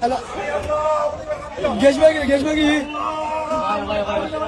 Hello? Geçme gir, geçme gir.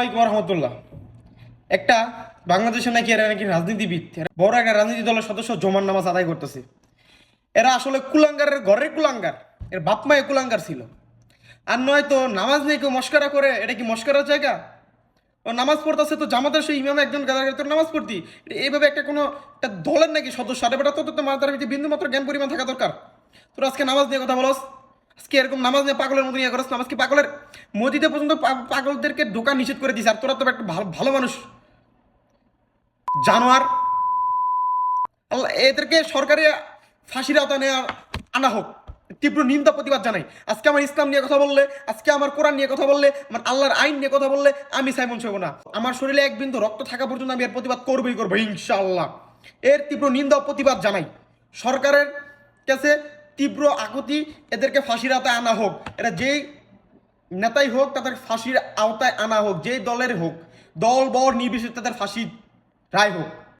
আসসালামাইকুম রহমতুল্লাহ। একটা নাকি এরা নাকি রাজনীতিবিদ। বড় একটা রাজনীতি দলের সদস্য জমান নামাজ আদায় করতেছে। এরা আসলে কুলাঙ্গারের ঘরের কুলাঙ্গার। এর বাপ মায়ে কুলাঙ্গার ছিল। আর নয়তো নামাজ নিয়ে কেউ মস্কারা করে, এটা কি মস্কারার জায়গা? ও নামাজ পড়তেছে তো জামাতের সেই ইমাম একজন গাদা তোর নামাজ পড়তি। এইভাবে একটা কোনো একটা দলের নাকি সদস্য? আর এবার তো তো মাথার বিন্দু মাত্র জ্ঞান পরিমাণ থাকা দরকার। তোর আজকে নামাজ নিয়ে কথা বলস। আজকে এরকম নামাজ নিয়ে পাগলের মতো নিয়ে করস নামাজ কি পাগলের মোদিতে পর্যন্ত পাগলদেরকে দোকান নিষেধ করে দিস আর তোরা তো একটা ভালো ভালো মানুষ। জানোয়ার। আল্লাহ, এদেরকে সরকারি ফাঁসির আওতায় নেওয়া আনা হোক। তীব্র নিন্দা প্রতিবাদ জানাই। আজকে আমার ইসলাম নিয়ে কথা বললে, আজকে আমার কোরআন নিয়ে কথা বললে, আমার আল্লাহর আইন নিয়ে কথা বললে, আমি সাইমন ছব না। আমার শরীরে এক বিন্দু রক্ত থাকা পর্যন্ত আমি এর প্রতিবাদ করবই করব, ইনশাআল্লাহ। এর তীব্র নিন্দা প্রতিবাদ জানাই। সরকারের কাছে তীব্র আকুতি এদেরকে ফাঁসির আওতায় আনা হোক। এটা যেই নেতাই হোক, তাদের ফাঁসির আওতায় আনা হোক, যেই দলের হোক, দল, বর, নির্বিশেষে তাদের ফাঁসির রায় হোক।